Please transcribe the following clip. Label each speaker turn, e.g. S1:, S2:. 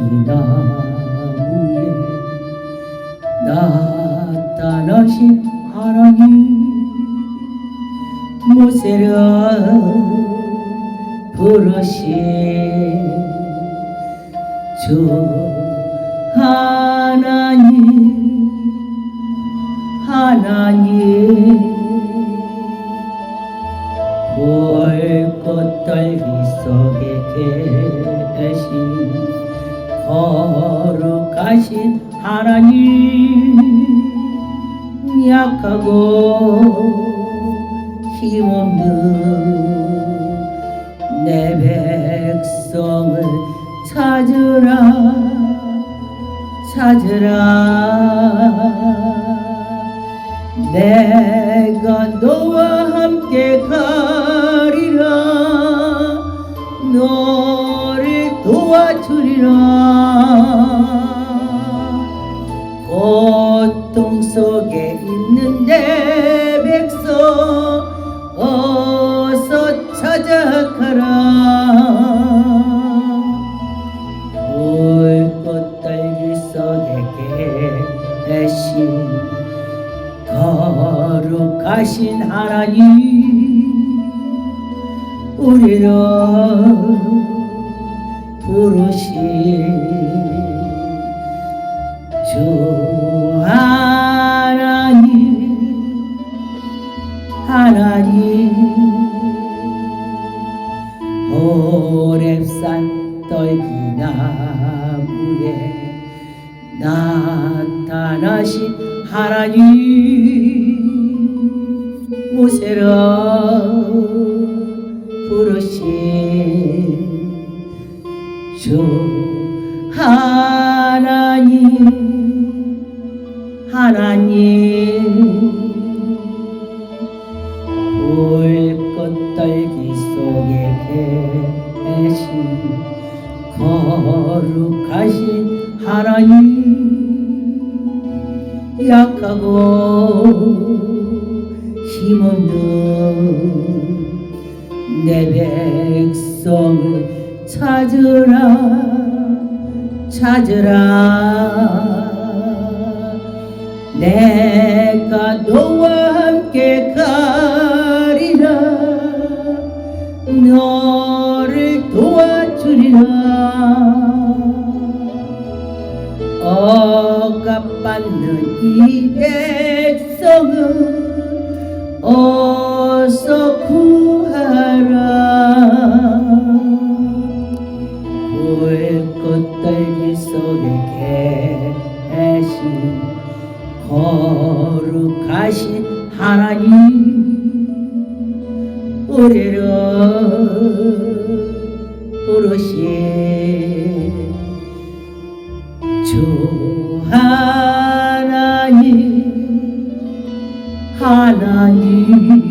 S1: 이 나무에 나타나신 하나님 모세를 부르신 주 하나님 하나님 볼 것들 이 속에 계 거룩하신 하나님 약하고 힘없는 내 백성을 찾으라 찾으라. 내가 너와 함께 가리라. 너를 도와주리라. 고통 속에 있는 내 백성 어서 찾아가라. 불꽃 떨기 속에 계신 거룩하신 하나님 우리를 부르신 주 하나님 하나님 호랩산 떨기나무에 나타나신 하나님 모세를 부르신 주 하나님 하나님 불꽃 떨기 속에 계신 거룩하신 하나님 약하고 힘없는 내 백성을 찾으라 찾으라. 내가 너와 함께 가리라. 너를 도와주리라. 억압받는 이 백성을 어서 구하 계신 거룩하신 하나님 우리를 부르신 주 하나님 하나님